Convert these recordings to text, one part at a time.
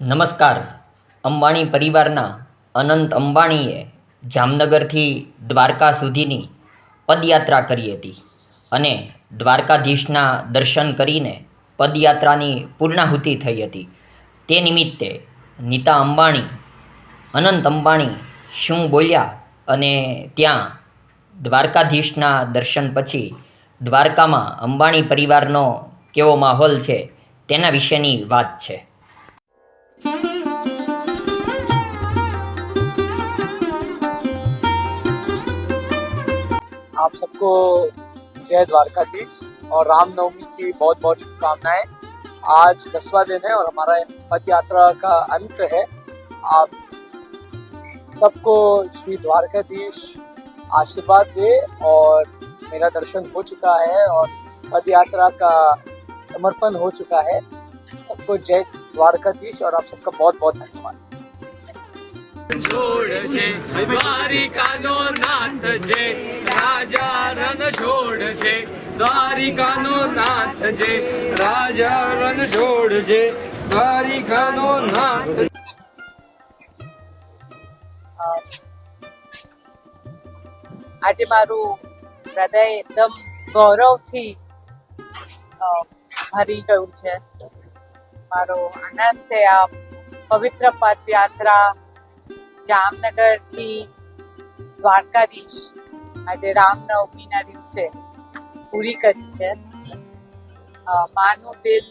નમસ્કાર. અંબાણી પરિવારના અનંત અંબાણીએ જામનગરથી દ્વારકા સુધીની પદયાત્રા કરી હતી અને દ્વારકાધીશના દર્શન કરીને પદયાત્રાની પૂર્ણાહુતિ થઈ હતી. તે નિમિત્તે નીતા અંબાણી, અનંત અંબાણી શું બોલ્યા અને ત્યાં દ્વારકાધીશના દર્શન પછી દ્વારકામાં અંબાણી પરિવારનો કેવો માહોલ છે તેના વિશેની વાત છે. आप सबको जय द्वारकाधीश और रामनवमी की बहुत बहुत शुभकामनाएँ। आज दसवा दिन है और हमारा पद यात्रा का अंत है। आप सबको श्री द्वारकाधीश आशीर्वाद दे और मेरा दर्शन हो चुका है और पद यात्रा का समर्पण हो चुका है। सबको जय द्वारकाधीश और आप सबका बहुत बहुत धन्यवाद। છોડ છે. દ્વારિકાનો નાથ છે. રાજા રણ છોડ છે. દ્વારિકાનો નાથ છે. રાજા રણ છોડ છે. દ્વારિકાનો નાથ આજે મારું હૃદય એકદમ ગૌરવથી ભરી ગયું છે. મારો આનંદ છે આ પવિત્ર પદયાત્રા જામનગરથી દ્વારકાધીશ આજે રામનવમીના દિવસે પૂરી કરી છે. માનું દિલ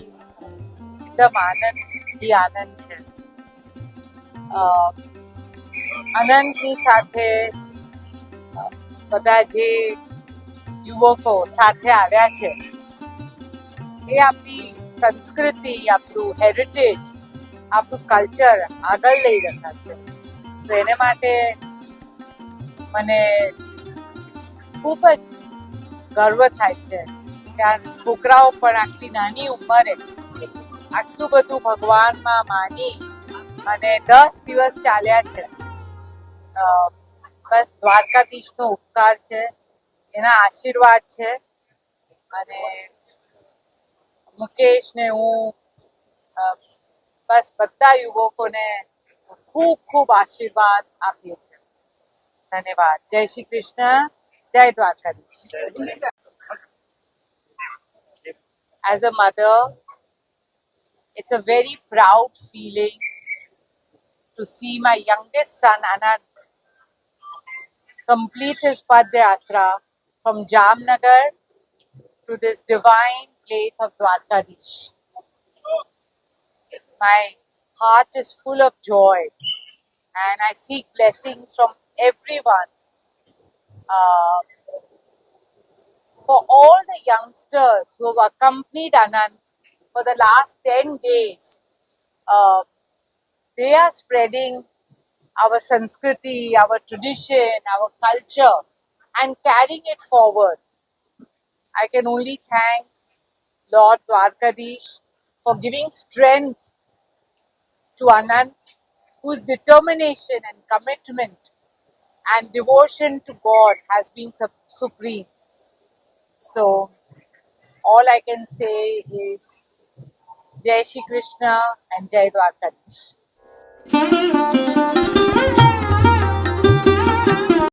એકદમ આનંદથી આનંદ છે. આનંદની સાથે બધા જે યુવકો સાથે આવ્યા છે, એ આપણી સંસ્કૃતિ, આપણું હેરિટેજ આપણું કલ્ચર આગળ લઈ રહ્યા છે. તો એને માટે મને ખૂબ જ ગર્વ થાય છે કે આ છોકરાઓ પણ આટલી નાની ઉંમરે આટલું બધું ભગવાનમાં માની અને દસ દિવસ ચાલ્યા છે. બસ દ્વારકાધીશનો ઉપકાર છે, એના આશીર્વાદ છે અને મુકેશને હું બસ બધા યુવકોને ખૂબ ખૂબ આશીર્વાદ આપીએ છીએ ધન્યવાદ જય શ્રી કૃષ્ણ જય Dwarkadhish As a mother, it's a very proud feeling to see my youngest son Anant complete his Padyatra from Jamnagar to this divine place of Dwarkadish. My heart is full of joy and I seek blessings from everyone. Uh, for all the youngsters who have accompanied Anand for the last 10 days, uh, they are spreading our Sanskriti, our tradition, our culture, and carrying it forward. I can only thank Lord Dwarkadish for giving strength to Anant, whose determination and commitment and devotion to God has been sup- supreme. So, all I can say is Jai Shri Krishna and Jai Dwarkadish.